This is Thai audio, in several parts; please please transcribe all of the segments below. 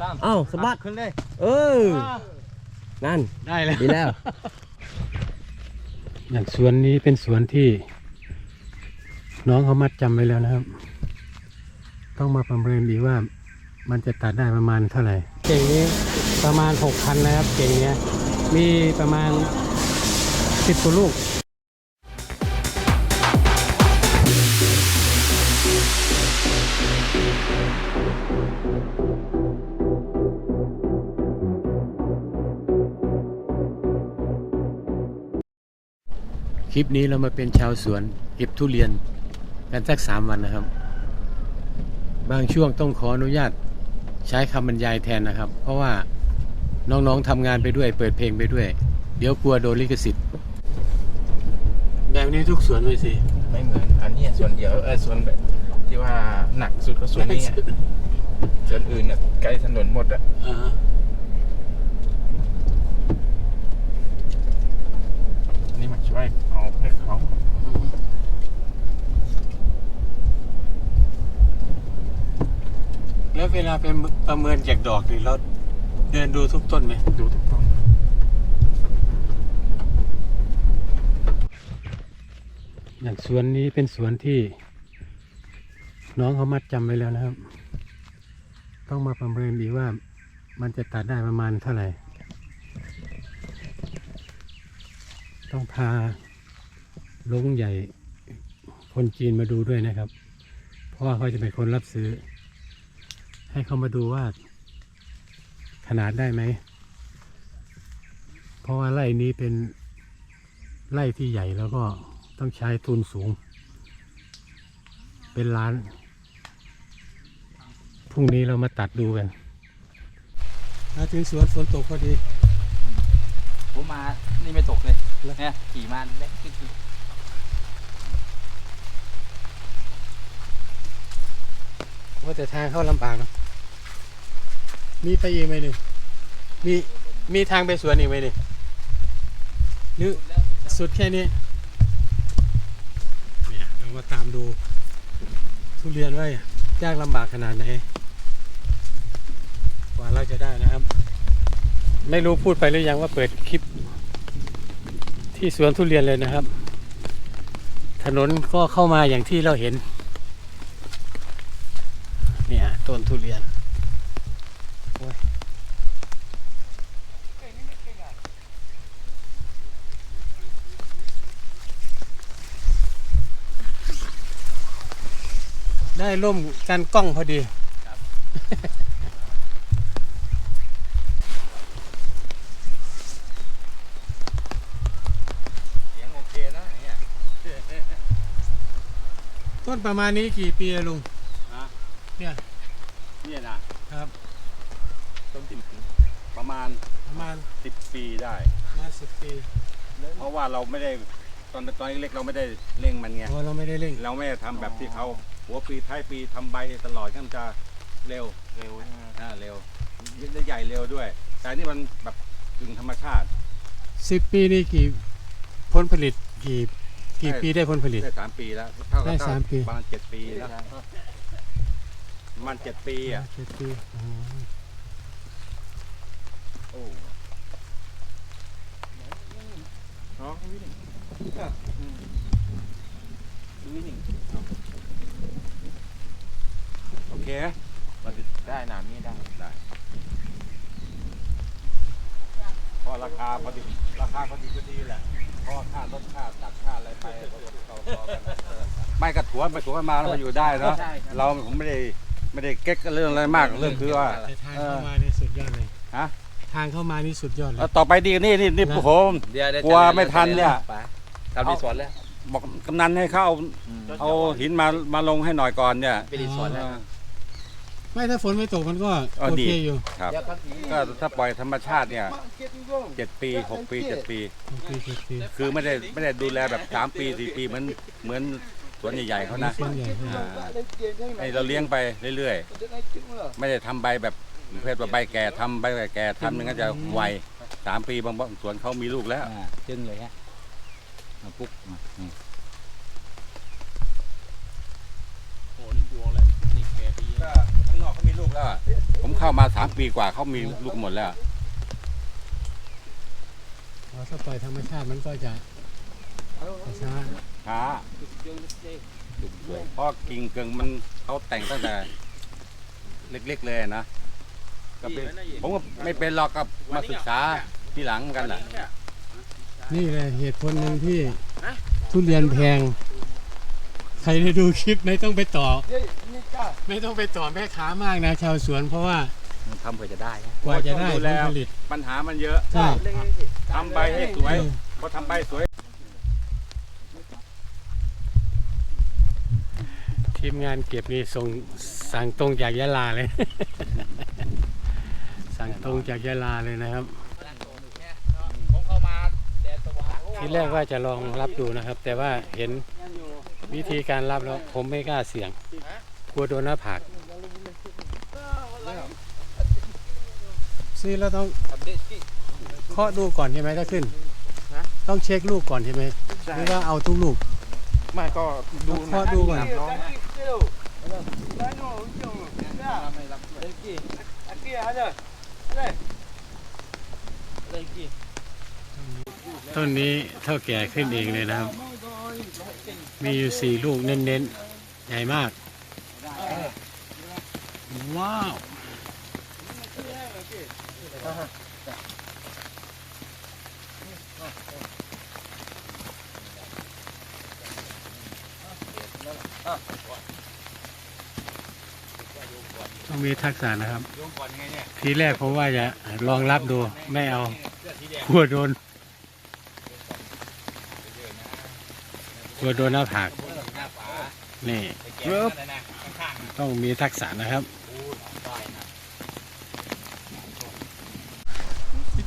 สามเอ้าสะบัดขึ้นเลยเออนั่นได้แล้วดีแล้ว อย่างสวนนี้เป็นสวนที่ น้องเขามัดจำไว้แล้วนะครับ ต้องมาประเมินดีว่ามันจะตัดได้ประมาณเท่าไหร่ เก่งนี้ประมาณหกคันนะครับ เก่งเนี้ยมีประมาณสิบตัวลูก ลิปนี้เรามาเป็นชาวสวนเก็บทุเรียนกันสักสามวันนะครับ บางช่วงต้องขออนุญาตใช้คำบรรยายแทนนะครับ เพราะว่าน้องๆทำงานไปด้วย เปิดเพลงไปด้วย เดี๋ยวกลัวโดนลิขสิทธิ์แบบนี้ทุกสวนเลยสิไม่เหมือนอันเนี้ยส่วนเดียวเออส่วนแบบที่ว่าหนักสุดก็ส่วนนี้ไงส่วนอื่นเนี่ยไกลถนนหมดอะ นี่มาช่วยเอาให้เขาแล้วเวลาเป็นประเมินจากดอกนี่เราเดินดูทุกต้นไหมดูทุกต้นอย่างสวนนี้เป็นสวนที่น้องเขามัดจำไว้แล้วนะครับ ต้องมาประเมินดีว่ามันจะตัดได้ประมาณเท่าไหร่ ต้องพาลงใหญ่คนจีนมาดูด้วยนะครับ เพราะว่าเขาจะเป็นคนรับซื้อ ให้เขามาดูว่า ขนาดได้ไหม เพราะว่าไร่นี้เป็นไร่ที่ใหญ่แล้วก็ต้องใช้ทุนสูง เป็นล้าน พรุ่งนี้เรามาตัดดูกันมาถึงสวนฝนตกพอดี ผมมา นี่ไม่ตกเลย เนี่ยขี่มาเล็กขึ้นว่าแต่ทางเข้าลำบากเนอะมีไปอีกไหมนี่มีมีทางไปสวนอีกไหมนี่หรือสุดแค่นี้เนี่ยเรามาตามดู ทุเรียนว่ายากลำบากขนาดไหนกว่าเราจะได้นะครับ ไม่รู้พูดไปหรือยังว่าเปิดคลิป ที่สวนทุเรียนเลยนะครับ ถนนก็เข้ามาอย่างที่เราเห็น เนี่ยต้นทุเรียนยได้ร่มกันกล้องพอดีสียงโอเคนะอย่างเงี้ย ต้นประมาณนี้กี่ปีอะลุงเนี่ยเนี่ยนะครับ ต้นติ่มประมาณประมาณสิบปีได้ ประมาณสิบปีเพราะว่าเราไม่ได้ตอนตอนเล็กๆเราไม่ได้เร่งมันไงเพราะเราไม่ได้เร่งเราไม่ได้ทำแบบที่เขาหัวปีท้ายปีทำใบตลอดก็มันจะเร็วเร็วใช่ไหมอ่าเร็วและใหญ่เร็วด้วย แต่นี่มันแบบกึ่งธรรมชาติสิบปีนี่กี่ผลผลิตกี่ กี่ได้ปีได้ผลผลิต ได้สามปีแล้วเท่ากับได้สามปี ประมาณเจ็ดปีแล้วประมาณเจ็ดปีอะเจ็ดปีอ๋อโอ้อ๋อวิ่งวิ่งโอเคไหมได้หนามนี้ได้ได้พอราคาพอดีราคาพอดีพอดีแหละ เพราะค่ารถค่าตัดค่าอะไรไปเราเรากันเออไม่กระถัวไปถัวมาแล้วมาอยู่ได้เนาะใช่ครับ เราผมไม่ได้ไม่ได้เก๊กเรื่องอะไรมากเรื่องคือว่า แต่ทางเข้ามานี่สุดยอดเลยฮะ ทางเข้ามานี่สุดยอดเลยเอาต่อไปดีนี่นี่นี่นะ ผม เดี๋ยวเดี๋ยวกลัวไม่ทันเนี่ยทำรีสอร์ทแล้วบอกกำนันให้เขาเอาเอาหินมามาลงให้หน่อยก่อนเนี่ย เป็นรีสอร์ทแล้ว ไม่ถ้าฝนไม่ตกมันก็อ๋อโอดี เคอยู่ครับ ก็ถ้าปล่อยธรรมชาติเนี่ยเจ็ดปีหกปีเจ็ดปี โอเคเจ็ดปีคือไม่ได้ไม่ได้ดูแลแบบสามปีสี่ปีเหมือนเหมือนสวนใหญ่ๆเขานะส่วนใหญ่อ่าให้เราเลี้ยงไปเรื่อยๆ ไม่ได้ทำใบแบบประเภทว่าใบแก่ทำใบแก่ทำอย่างนั้นจะไวสามปีบางบางสวนเขามีลูกแล้ว อ่าจึงเลยฮะมาปุ๊บมาอืมโอ้นี่ดวงแล้วนี่แกดีก็ทั้งางนอกเขามีลูกแล้วอะผมเข้ามาสามปีกว่าเขามีลูกหมดแล้ว อ๋อถ้าปล่อยธรรมชาติมันก็จะช้าช้าเพราะกิ่งเกิงมันเขาแต่งตั้งแต่ เล็กๆเลยนะก็เป็นผมก็ไม่เป็นหรอกกับมาศึกษาที่หลังเหมือนกันแหละนี่เลยเหตุผลหนึ่งที่ทุเรียนแพง ใครได้ดูคลิปไม่ต้องไปต่อ ไม่ต้องไปต่อแม่ค้ามากนะ ชาวสวนเพราะว่าทำเพื่อจะได้กว่าจะได้ต้องดูผแลลผลิตปัญหามันเยอะใช่ทำใบให้สวยพอทำใบสวย ทีมงานเก็บนี่ส่งสั่งตรงจากยะลาเลย สั่งตรงจากยะลาเลยนะครับผมเข้ามาแดดสว่างทีแรกว่าจะลองรับดูนะครับ แต่ว่าเห็นวิธีการรับแล้วผมไม่กล้าเสี่ยงก ลัวโดนหน้าผากซื้อแล้วต้องเคาะดูก่อนใช่ไหมถ้าขึ้น ต้องเช็คลูกก่อนใช่ไหมหรือว่าเอาทุกลูก ไม่ก็ดูเคาะดูก่อนน้องต้นนี้เท่าแก่ขึ้นเองเลยนะครับ มีอยู่สี่ลูกเน้นๆ ใหญ่มาก ว้าวต้องมีทักษะนะครับ ทีแรกผมว่าจะลองรับดู ไม่เอากลัวโดนกลัวโดนหน้าผากนี่ปึ๊บต้องมีทักษะนะครับ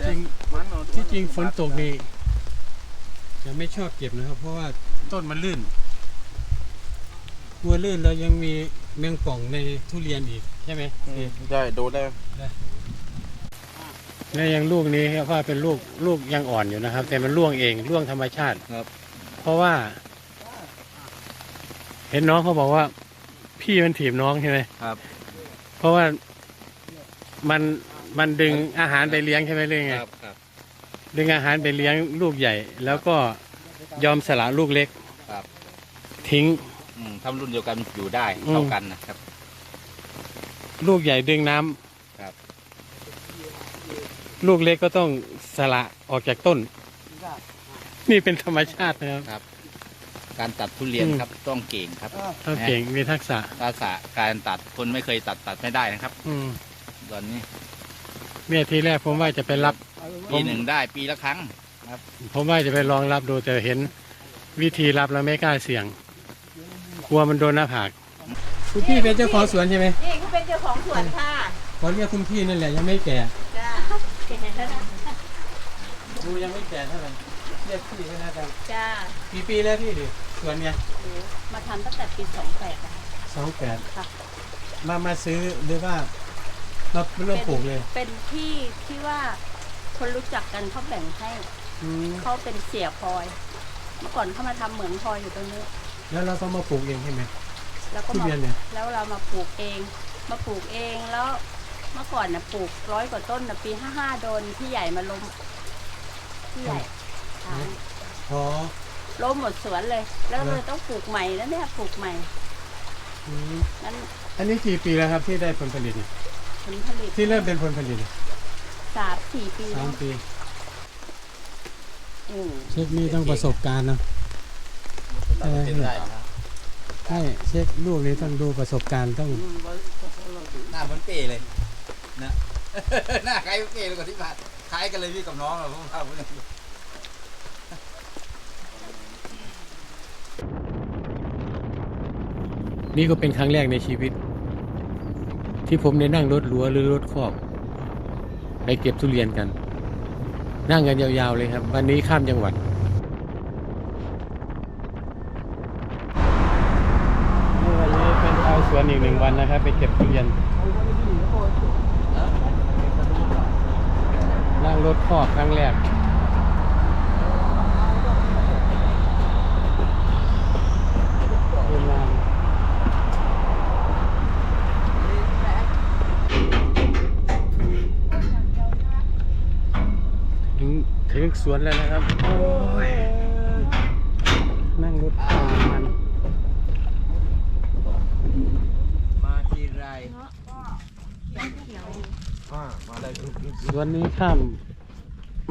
จริงที่จริงฝนตกนี่จะไม่ชอบเก็บนะครับ เพราะว่าต้นมันลื่นกลัวลื่นแล้วยังมีแมงป่องในทุเรียนอีกใช่ไหมใช่โดนได้และยังลูกนี้ครับว่าเป็นลูกลูกยังอ่อนอยู่นะครับ แต่มันร่วงเองร่วงธรรมชาติครับ เพราะว่า เห็นน้องเขาบอกว่า พี่มันถีบน้องใช่ไหมครับ เพราะว่ามัน มันดึงอาหารไปเลี้ยงใช่ไหมเรื่องไงครับครับดึงอาหารไปเลี้ยงลูกใหญ่ แล้วก็ยอมสละลูกเล็กครับทิ้ง อืมทำรุ่นเดียวกันอยู่ได้อืม เท่ากันนะครับ ลูกใหญ่ดึงน้ำครับ ลูกเล็กก็ต้องสละออกจากต้น นี่เป็นธรรมชาตินะครับการตัดทุเรียนอืม ครับต้องเก่งครับต้องเก่งมีทักษะภาษาการตัดคนไม่เคยตัดตัดไม่ได้นะครับ อืมตอนนี้ เนี่ยทีแรกผมว่าจะไปรับ ปีหนึ่งได้ปีละครั้งผมว่าจะไปลองรับดูแต่เห็นวิธีรับแล้วไม่กล้าเสี่ยง กลัวมันโดนหน้าผากคุณพี่เป็นเจ้าของสวนใช่ไหมนี่เขาเป็นเจ้าของสวนค่ะขอเรียกคุณพี่นั่นแหละยังไม่แก่จ้าดูยังไม่แก่เท่าไหร่เรียกพี่ไม่น่าจะจ้ากี่ปีแล้วพี่ดิสวนเนี่ยมาทำตั้งแต่ปีสองแปดนะคะสองแปดค่ะมามาซื้อหรือว่า มาเริ่มปลูกเลย เป็นที่ที่ว่าคนรู้จักกันเขาแบ่งให้อืมเขาเป็นเสียพลอย เมื่อก่อนเขามาทำเหมืองพลอยอยู่ตรงนี้ แล้วเราก็มาปลูกเองใช่ไหม แล้วก็ทุมาเรียนเนี่ย แล้วเรามาปลูกเอง มาปลูกเองแล้วเมื่อก่อนนะปลูกร้อยกว่าต้นนะปีห้าห้าโดนพี่ใหญ่มาล้มพี่ใหญ่ทางพอล้มหมดสวนเลย แล้วเลยต้องปลูกใหม่แล้วเนี่ยปลูกใหม่อืมนั้นอันนี้กี่ปีแล้วครับที่ได้ผลผลิตเนี่ย ผลผลิตที่เริ่มเป็นผลผลิตเนี่ยสามสี่ปีสาแล้มวปีอืมเช็คนี่ต้องประสบการณ์เนาะเออใช่เช็คลูกนี้ต้องดูประสบการณ์ต้องหน้าเหมือนเป้เลยนะ หน้าคล้ายเป้เลยกว่าที่ผ่านคล้ายกันเลยพี่กับน้องเราผมว่าผมเนี่ยนี่ก็เป็นครั้งแรกในชีวิต ที่ผมได้นั่งรถลัวหรือรถคอกไปเก็บทุเรียนกัน นั่งกันยาวๆเลยครับ วันนี้ข้ามจังหวัด วันนี้เป็นชาสวนอีกหนึ่งวันนะครับ ไปเก็บทุเรียน นั่งรถคอกครั้งแรก ทีมงาน สวนแล้วนะครับ โอ้ย นั่งรถทางมันมาทีไรสวนนี้ข้าม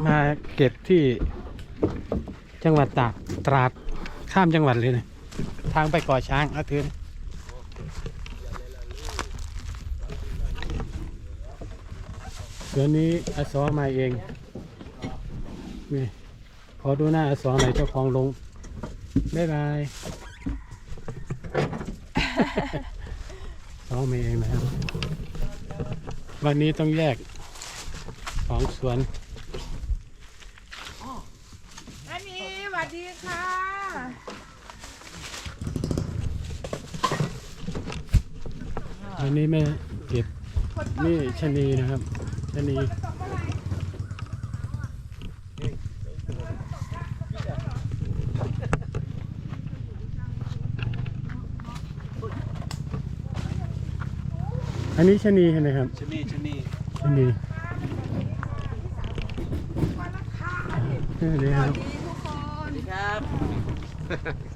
มาเก็บที่จังหวัดตากตราดข้ามจังหวัดเลยนะทางไปก่อช้างเอาถือนะสวนนี้อสอมาเอง นี่ขอดูหน้าอสอหน่อยเจ้าของลง บ๊ายบายซ้อมมาเองนะครับ วันนี้ต้องแยกของสวน อันนี้สวัสดีค่ะวันนี้แม่เก็บนี่ชะนีนะครับชะนี อันนี้ชะนีใช่ไหมครับชนีชนีชะนีนี่ครับ ครับ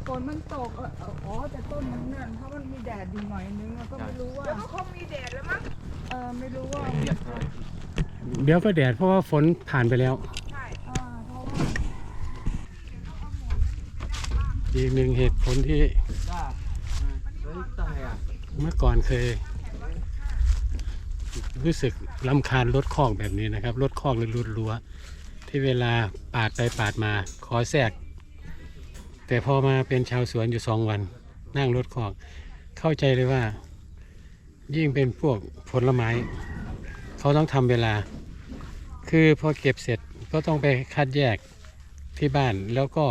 ฝนมันตกเออเอออ๋อแต่ต้นมันนั่นเพราะมันมีแดดดีหน่อยนึงแล้วก็ไม่รู้ว่าแล้วก็คงมีแดดแล้วมั้งเออไม่รู้ว่าเดี๋ยวก็แดดเพราะว่าฝนผ่านไปแล้วอ่าเพราะว่าอีกหนึ่งเหตุผลที่ จ้าเฮ้ยตายอะ เมื่อก่อนเคย รู้สึกลำคาญรถคอกแบบนี้นะครับ รถคอกหรือรถรั้วที่เวลาปาดไปปาดมาขอแทรก แต่พอมาเป็นชาวสวนอยู่สองวัน นั่งรถคอก เข้าใจเลยว่า ยิ่งเป็นพวกผลไม้ เขาต้องทำเวลา คือพอเก็บเสร็จก็ต้องไปคัดแยกที่บ้านแล้วก็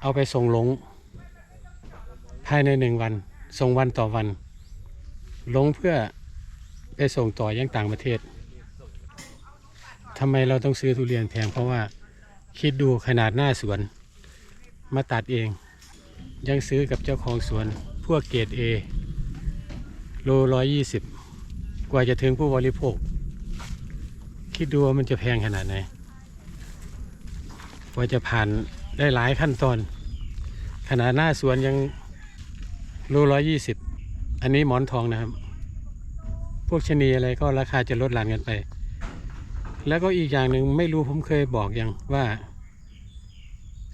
เอาไปส่งลง ภายในหนึ่งวันส่งวันต่อวันลงเพื่อ ไปส่งต่อยังต่างประเทศทำไมเราต้องซื้อทุเรียนแพงเพราะว่าคิดดูขนาดหน้าสวน มาตัดเอง ยังซื้อกับเจ้าของสวน พวกเกรดเอโลร้อยยี่สิบกว่าจะถึงผู้บริโภค คิดดูว่ามันจะแพงขนาดไหนกว่าจะผ่านได้หลายขั้นตอน ขนาดหน้าสวนยังโลร้อยยี่สิบอันนี้หมอนทองนะครับ พวกชนีอะไรก็ราคาจะลดหลั่นกันไป แล้วก็อีกอย่างหนึ่งไม่รู้ผมเคยบอกยังว่า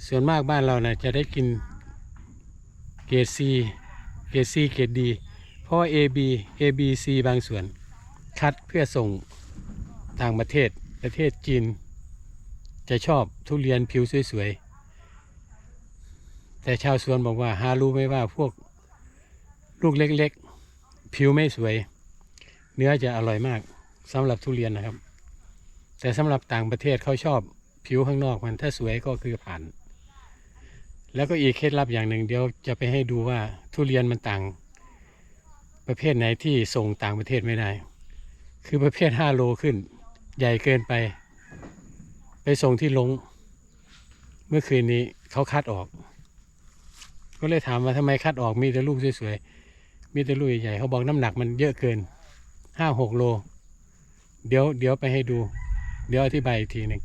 ส่วนมากบ้านเรานะ่ะจะได้กินเกรด C เกรด C เกรด D เพราะ AB A B C บางส่วน คัดเพื่อส่งต่างประเทศประเทศจีน จะชอบทุเรียนผิวสวยๆ แต่ชาวสวนบอกว่า หารู้ไหมว่าพวกลูกเล็กๆ ผิวไม่สวย เนื้อจะอร่อยมากสำหรับทุเรียนนะครับ แต่สำหรับต่างประเทศเขาชอบผิวข้างนอกมันถ้าสวยก็คือผ่าน แล้วก็อีกเคล็ดลับอย่างหนึ่งเดี๋ยวจะไปให้ดูว่าทุเรียนมันต่าง ประเภทไหนที่ส่งต่างประเทศไม่ได้ คือประเภท5โลขึ้น ใหญ่เกินไป ไปส่งที่ลง เมื่อคืนนี้เขาคัดออก ก็เลยถามว่าทำไมคัดออกมีแต่ลูกสวยๆมีแต่ลูกใหญ่ๆเขาบอกน้ำหนักมันเยอะเกิน ห้าหกโล เดี๋ยวเดี๋ยวไปให้ดู เดี๋ยวอธิบายอีกทีหนึ่ง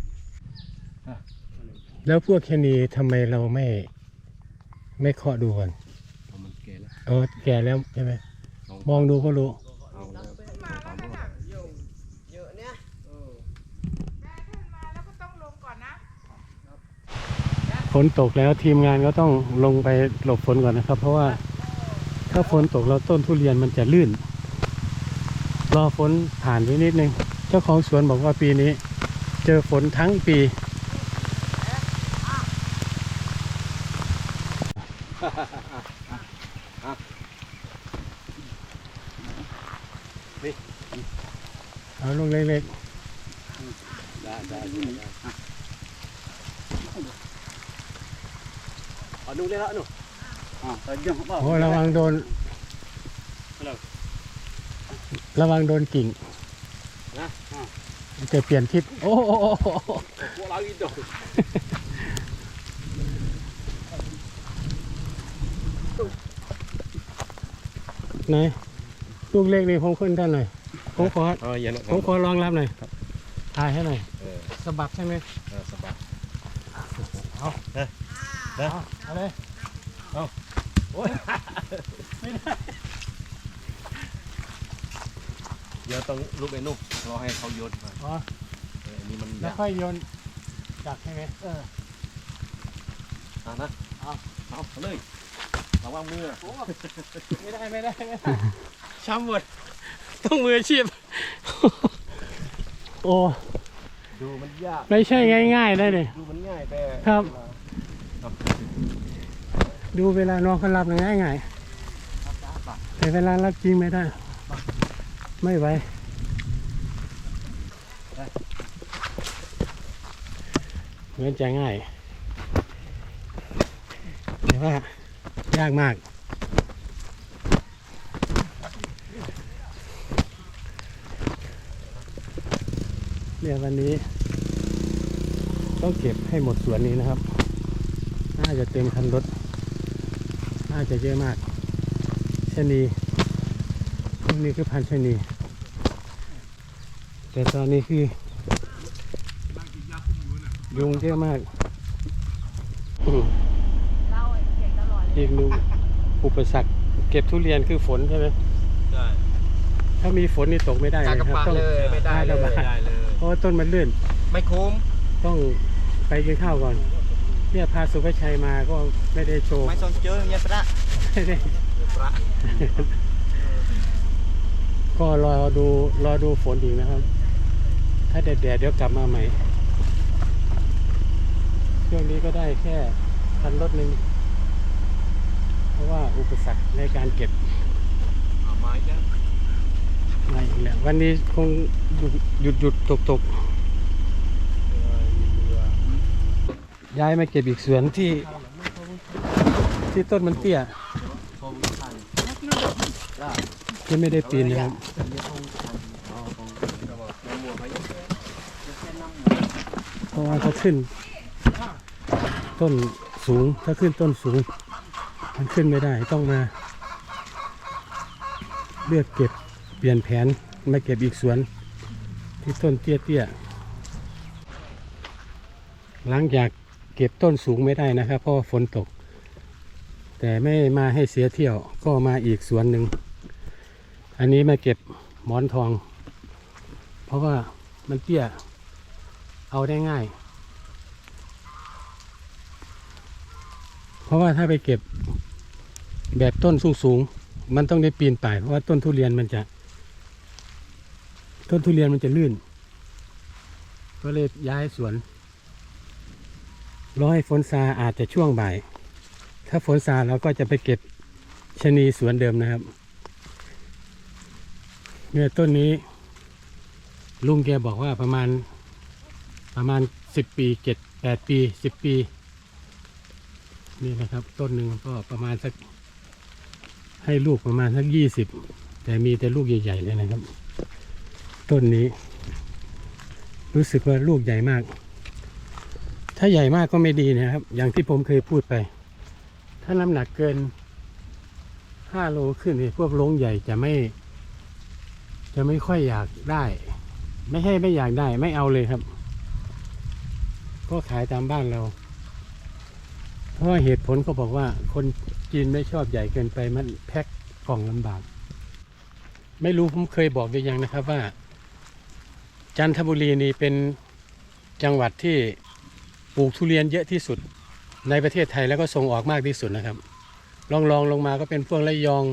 แล้วพวกแค่นี้ทำไมเราไม่ ไม่เคาะดูก่อนมันแก่แล้วอ๋อแก่แล้วใช่ไหมมองดูก็รู้ เอาแล้วแล้วก็ต้องลงก่อนนะฝนตกแล้วทีมงานก็ต้องลงไปหลบฝนก่อนนะครับ เพราะว่าถ้าฝนตกแล้วต้นทุเรียนมันจะลื่น รอฝนผ่านไปนิดนึง เจ้าของสวนบอกว่าปีนี้ เจอฝนทั้งปี เอาลูกเล็กได้ได้ได้เอาดูเลยละหนูอ่าตอนยังบอกๆโอ้ระวังโดน ระวังโดนกิ่งนะอ่าจะเปลี่ยนทิศโอ้โหพวกเราอีกดอกไหนลูกเล็กนี่ผมขึ้นท่านหน่อยผมขออ๋ออย่าผมขอรองรับหน่อยถ่ายให้หน่อยเออสะบัดใช่ไหมเออสบายเอาเอาเลยเดี๋ ยวต้องลุกไอ้นุกรอให้เขาโยนมาอ๋อเอออันนี้มันแล้วยากค่อยโยนจักใช่ไหมเออเอานะเอาเอาเลยระวังมือไม่ได้ไม่ได้ไม่ได้ช้ำหมดต้องมืออาชีพ โอ้ ดูมันยาก ไม่ใช่ง่าย ๆ ได้เลย ดูมันง่ายแต่ครับดูเวลาน้องเขารับง่ายง่ายๆแต่เวลารับจริงไม่ได้ ไม่ไหวเหมือนจะง่าย แต่ว่ายากมาก เนี่ยวันนี้ ต้องเก็บให้หมดสวนนี้นะครับ น่าจะเต็มคันรถ น่าจะเยอะมากชนีพวกนี้คือพันชนี แต่ตอนนี้คือยุงเยอะมากอืมเราเก่งตลอดเลยอีกหนึ่งอุปสรรคเก็บทุเรียนคือฝนใช่ไหมใช่ถ้ามีฝนนี่ตกไม่ได้กากนะระครับปะต้องเลยไม่ได้เลยกากระปะได้เลยเพราะว่าต้นมันลื่นไม่คุ้มต้องไปกินข้าวก่อนเนี่ยพาสุภชัยมาก็ไม่ได้โชว์ไม่สนเจอเนี่ยพระไม่ได้พระก็รอดูรอดูฝนอีกนะครับ ถ้าแดดแดดๆเดี๋ยวกลับมาใหม่ ช่วงนี้ก็ได้แค่คันรถหนึ่ง เพราะว่าอุปสรรคในการเก็บเอาไม้จ้ะมาอีกแล้ววันนี้คงหยุดหยุดตกตกย้ายมาเก็บอีกสวนที่ ที่ต้นมันเตี้ยที่ไม่ได้ปีนนะครับ เพราะว่าถ้าขึ้น ต้นสูงถ้าขึ้นต้นสูง มันขึ้นไม่ได้ต้องมา เลือกเก็บเปลี่ยนแผนมาเก็บอีกสวน ที่ต้นเตี้ยๆหลังจากเก็บต้นสูงไม่ได้นะครับ เพราะฝนตก แต่ไม่มาให้เสียเที่ยวก็มาอีกสวนหนึ่งอันนี้มาเก็บหมอนทอง เพราะว่ามันเตี้ย เอาได้ง่าย เพราะว่าถ้าไปเก็บแบบต้นสูงๆ มันต้องได้ปีนป่าย เพราะว่าต้นทุเรียนมันจะ ต้นทุเรียนมันจะลื่น ก็เลยย้ายสวนรอให้ฝนซาอาจจะช่วงบ่าย ถ้าฝนซาเราก็จะไปเก็บชะนีสวนเดิมนะครับ เนี่ยต้นนี้ลุงแกบอกว่าประมาณ ประมาณสิบปีเจ็ดแปดปีสิบปี นี่นะครับ ต้นหนึ่งก็ประมาณสัก ให้ลูกประมาณสักยี่สิบแต่มีแต่ลูกใหญ่ๆเลยนะครับ ต้นนี้ รู้สึกว่าลูกใหญ่มาก ถ้าใหญ่มากก็ไม่ดีนะครับ อย่างที่ผมเคยพูดไป ถ้าน้ำหนักเกินห้าโลขึ้นนี่พวกลงใหญ่จะไม่ จะไม่ค่อยอยากได้ ไม่ให้ไม่อยากได้ ไม่เอาเลยครับ ก็ขายตามบ้านเรา เพราะเหตุผลเขาบอกว่าคนจีนไม่ชอบใหญ่เกินไปมันแพ็คกล่องลำบาก ไม่รู้ผมเคยบอกหรือยังนะครับว่า จันทบุรีนี่เป็นจังหวัดที่ปลูกทุเรียนเยอะที่สุดในประเทศไทยแล้วก็ส่งออกมากที่สุดนะครับลองลองลงมาก็เป็นพวกระยอง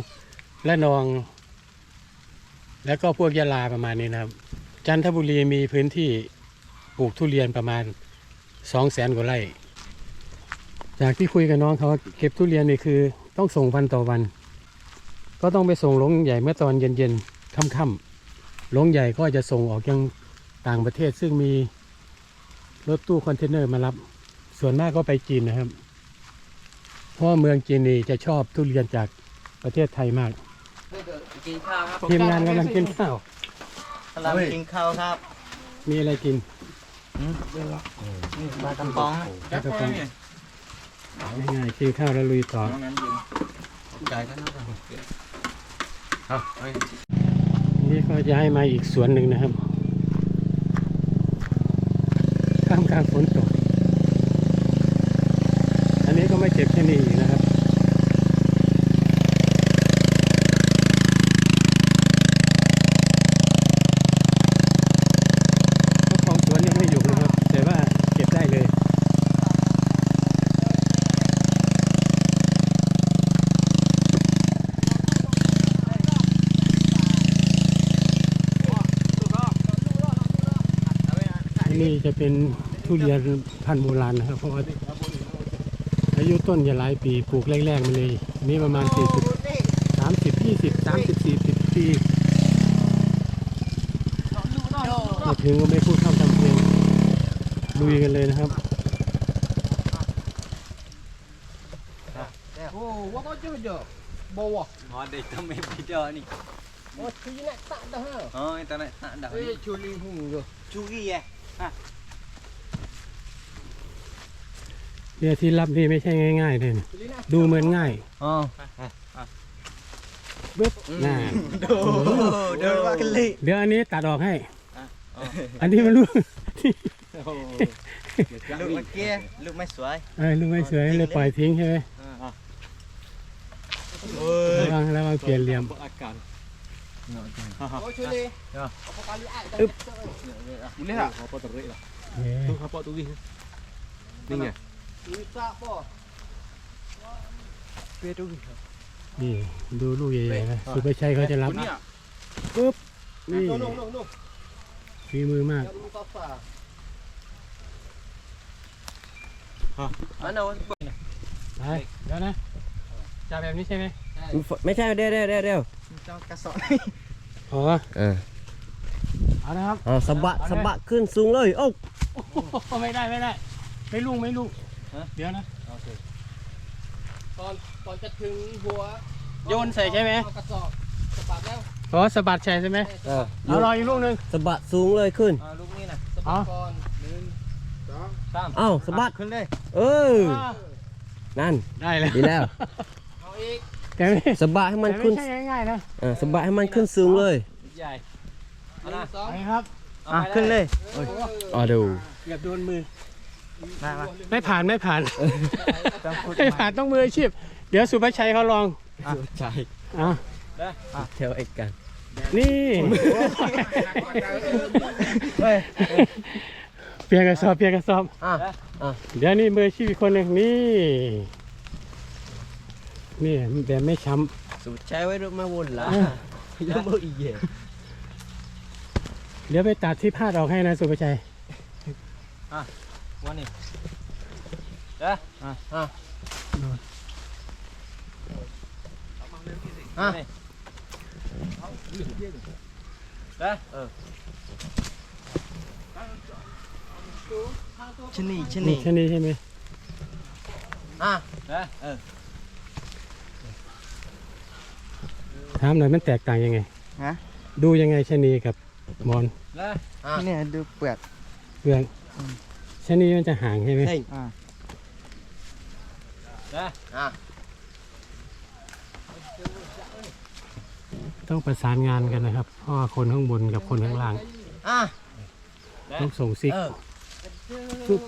และนอง แล้วก็พวกยะลาประมาณนี้นะครับ จันทบุรีมีพื้นที่ปลูกทุเรียนประมาณ สองแสนกว่าไร่ จากที่คุยกับน้องเขาว่าเก็บทุเรียนนี่คือ ต้องส่งวันต่อวัน ก็ต้องไปส่งลงใหญ่เมื่อตอนเย็นๆค่ำๆลงใหญ่ก็จะส่งออกยังต่างประเทศซึ่งมีรถตู้คอนเทนเนอร์มารับ ส่วนมากก็ไปจีนนะครับ เพราะว่าเมืองจีนนี่จะชอบทุเรียนจากประเทศไทยมากกินข้าวครับทีมงานกำลังกินข้าวกำลังกินข้าวครับ มีอะไรกิน ปลากระป๋องปลากระป๋องง่ายๆกินข้าวแล้วลุยต่อไก่ก็น่าจะเอาเฮ้ยนี่ก็ย้ายมาอีกสวนหนึ่งนะครับท่ามกลางฝนตก อันนี้ก็ไม่เจ็บแค่นี้อีกนะครับ เจ้าของสวนยังไม่อยู่นะครับ แต่ว่าเก็บได้เลย อันนี้ จะเป็นทุเรียนพันธุ์โบราณนะครับ เพราะว่าอายุต้นจะหลายปีปลูกแรกๆมาเลยอันนี่ประมาณ 40 30 20 30 40 ปีมาถึงก็ไม่พูดเข้าทำเพลงลุยกันเลยนะครับ Oh, what kau je? Bawah. Ada hitam beda ni. Oh, tu nak tak dah. ha? Oh, internet tak dah. Eh, curi hung tu. Curi eh. เนี่ยที่รับนี่ไม่ใช่ง่ายๆเลยนะดูเหมือนง่าย Oh. ปึ๊บน่า Oh, dah buat kelik. เดี๋ยวอันนี้ตัดออกให้ อันนี้มันลูก Look lagi eh. Look mai suai. เอ้ยลูกไม่สวยเลยปล่อยทิ้งใช่ไหมระวังระวังเปลี่ยนเหลี่ยม Akan. Oh, curi. Up. Boleh tak? Apa terik lah. เอ๊ะ Tu apa tu ni? Ni ni. Bisa apa? นี่ ดูลูกใหญ่ๆนะสุภชัยเขาจะรับปึ๊บนี่ No, no, no, no. ฝีมือมาก Jangan lupa apa. Mana? ไปเดี๋ยวนะจับแบบนี้ใช่ไหมไม่ใช่เดี๋ยวเดี๋ยวเดี๋ยวเดี๋ยว Macam kasut. อ๋อเออเอานะครับเอาสะบัดสะบัดขึ้นสูงเลยโอ้โอ้โหไม่ได้ไม่ได้ ไม่ลุ่งไม่ลุ่ง เดี๋ยวนะตอนตอนจะถึงหัวโยนใส่ใช่ไหม เอากระสอบสะบัดแล้วอ๋อสะบัดใช่ใช่ไหมเออเอารออีกลูกหนึ่งสะบัดสูงเลยขึ้น Ah, look ni nah. สะบัดก่อนหนึ่งสองเอ้าสะบัด ขึ้นเลยเออ นั่น ได้แล้วดีแล้ว เอาอีกแต่ไม่สะบัดให้มันแต่ขึ้นไม่ใช่ง่ายๆนะเออสะบัดให้มันขึ้นสูงเลยใหญ่หนึ่งสองไปครับอะขึ้นเลยอ๋อดู เกือบโดนมือ มามาไม่ผ่านไม่ผ่าน ต้องพูดไม่ผ่านต้องมืออาชีพ เดี๋ยวสุภชัยเขาลองใช่อะเทวเอกกันนี่เปลี่ยนกระสอบเปลี่ยนกระสอบอะอะเดี๋ยวนี่มืออาชีพอีกคนหนึ่งนี่ นี่แบบไม่ช้สุดใจไว้ด้วยมาวนละยังไม่อีกเย่ำเดี๋ยวไปตัดที่พาดออกให้นะสุภชัย วันนี้เด้ออะอะอะเด้อเออชนีชนีนี่แค่นี้ใช่ไหมอะเด้อเออถามหน่อยมันแตกต่างยังไง ฮะดูยังไงชะนีกับหมอนเด้อเนี่ยดูเปลือก เพื่อนชะนีมันจะห่างใช่ไหมเฮ้ยอะเด้ออะต้องประสานงานกันนะครับ เพราะว่าคนข้างบนกับคนข้างล่าง อะต้องส่งซิก เออปึ๊บ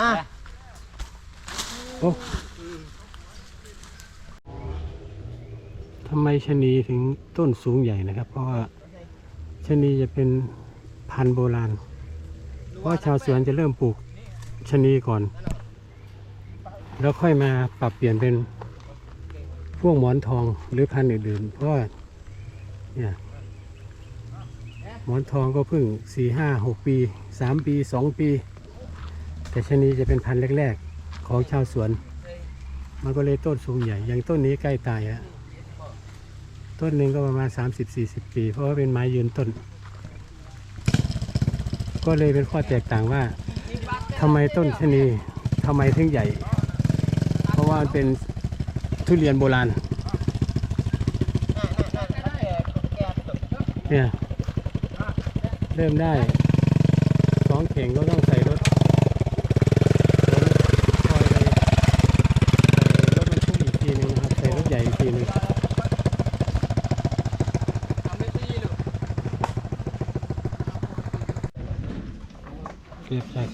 อะทำไมชะนีถึงต้นสูงใหญ่นะครับ เพราะว่า ชะนีจะเป็นพันธุ์โบราณ เพราะชาวสวนจะเริ่มปลูกชะนีก่อน แล้วค่อยมาปรับเปลี่ยนเป็นพวกหมอนทองหรือพันธุ์อื่นๆ เพราะเนี่ยหมอนทองก็เพิ่งสี่ห้าหกปีสามปีสองปี แต่ชะนีจะเป็นพันธุ์แรก ๆ ของชาวสวน มันก็เลยต้นสูงใหญ่ อย่างต้นนี้ใกล้ตายแล้ว ต้นหนึ่งก็ประมาณ 30-40 ปี เพราะว่าเป็นไม้ยืนต้น ก็เลยเป็นข้อแตกต่างว่าทำไมต้นชะนีทำไมถึงใหญ่ เพราะว่ามันเป็นทุเรียนโบราณเนี่ยเริ่มได้สองเข่งก็ต้องใส่รถคอยไปรถบรรทุกอีกทีหนึงนะครับ ใส่รถใหญ่อีกทีหนึง ทำได้ที่ลูก เก็บจาก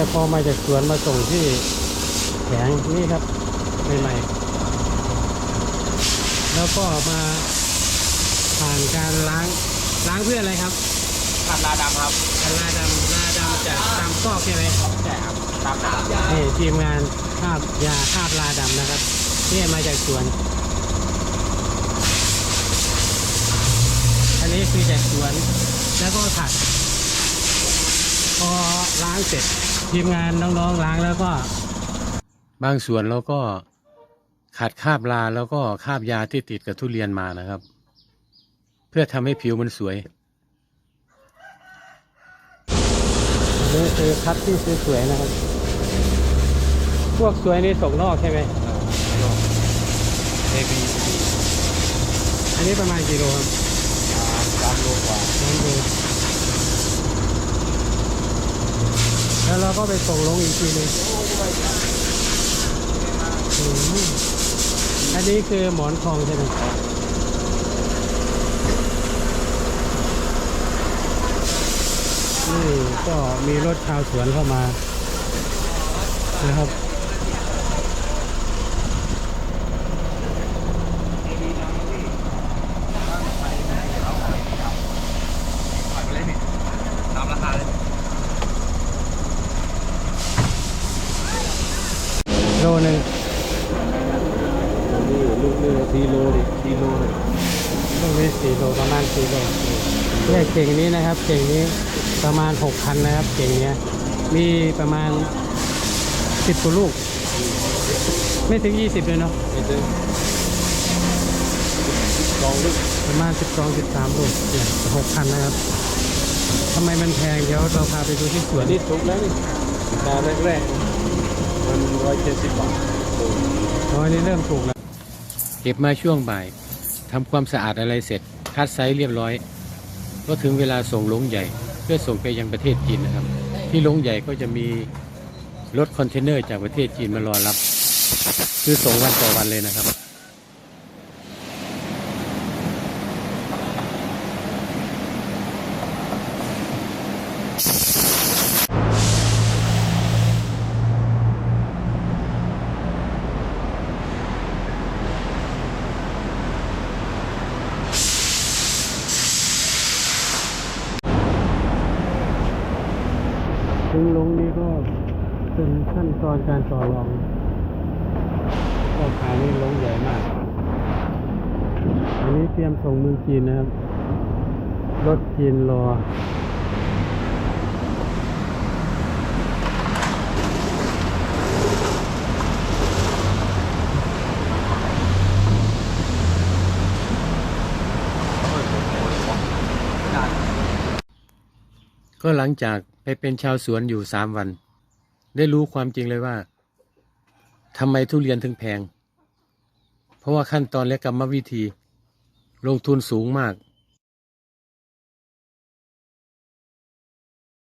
ยพอมาจากสวนมาส่งที่แผงนี่ครับใหม่ๆแล้วก็มาผ่านการล้างล้างเพื่ออะไรครับขับลาดำครับลาดำลาดำจากตามซอกใช่ไหมใช่ครับตามน้ำนี่ทีมงานคาบยาคาบลาดำนะครับนี่มาจากสวน อันนี้คือจากสวนแล้วก็ขัดพอล้างเสร็จ ทีมงานน้องๆล้างแล้วก็ บางส่วนเราก็ขัดคาบลาแล้วก็คาบยาที่ติดกับทุเรียนมานะครับ เพื่อทำให้ผิวมันสวยอันนี่คือคัดที่สวยๆนะครับ พวกสวยนี่ส่งนอกใช่ไหมเอบีอันนี้ประมาณกี่โลครับสามโลกว่าสามโล แล้วเราก็ไปส่งลงอีกทีหนึงอันนี้คือหมอนทองใช่ไหมนี่ก็มีรถชาวสวนเข้ามานะครับ ตามราคาเลย โลหนึ่ง นี่ลูกนี่สี่โลดิสี่โลเลย ลูกนี้สี่โลประมาณสี่โลเนี่ยเก่งนี้นะครับ เก่งนี้ประมาณหกพันนะครับ เก่งเนี้ยมีประมาณสิบกว่าลูก ไม่ถึงยี่สิบเลยเนาะไม่ถึงสองลูกประมาณสิบสองสิบสามลูกเนี่ยหกพันนะครับทำไมมันแพงเดี๋ยวเราพาไปดูที่สวนนี่ถูกแล้วนี่ตาแรกๆมันร้อยเจ็ดสิบบาทโอ้อ๋ออันนี้เริ่มถูกแล้วเก็บมาช่วงบ่ายทำความสะอาดอะไรเสร็จ คัดไซส์เรียบร้อย ก็ถึงเวลาส่งลงใหญ่ เพื่อส่งไปยังประเทศจีนนะครับ ที่ลงใหญ่ก็จะมีรถคอนเทนเนอร์จากประเทศจีนมารอรับ คือส่งวันต่อวันเลยนะครับ ก็เป็นขั้นตอนการต่อรองก็ขายนี่ลงใหญ่มาก อันนี้เตรียมส่งเมืองจีนนะครับ รถจีนรอ ก็หลังจากไปเป็นชาวสวนอยู่สามวัน ได้รู้ความจริงเลยว่าทำไมทุเรียนถึงแพง เพราะว่าขั้นตอนและกรรมวิธี ลงทุนสูงมาก